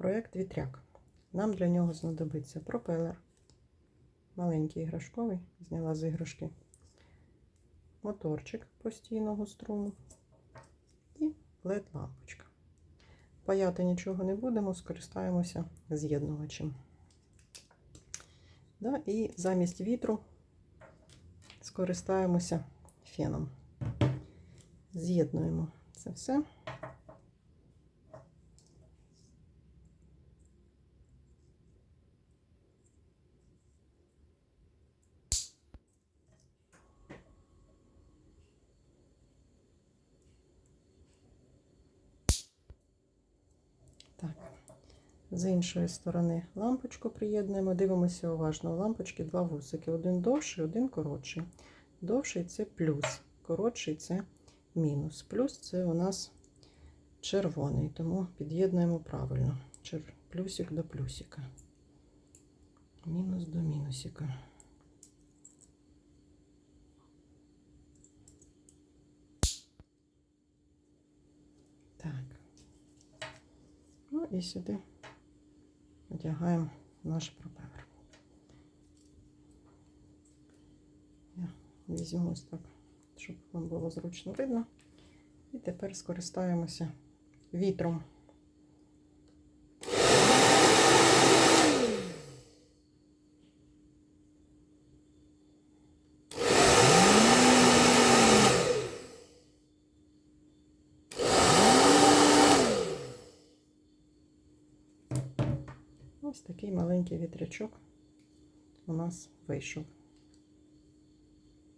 проєкт вітряк. Нам для нього знадобиться пропелер, маленький іграшковий, зняла з іграшки, моторчик постійного струму і LED-лампочка. Паяти нічого не будемо, скористаємося з'єднувачем. Да, і замість вітру скористаємося феном. З'єднуємо це все. З іншої сторони лампочку приєднуємо, дивимося уважно. У лампочки два вусики. Один довший, один коротший. Довший це плюс, коротший це мінус. Плюс це у нас червоний, тому під'єднуємо правильно. Плюсик до плюсика. Мінус до мінусика. Так. Ну і сюди одягаємо наш пропелер. Я візьму ось так, щоб вам було зручно видно. І тепер скористаємося вітром. Ось такий маленький вітрячок у нас вийшов.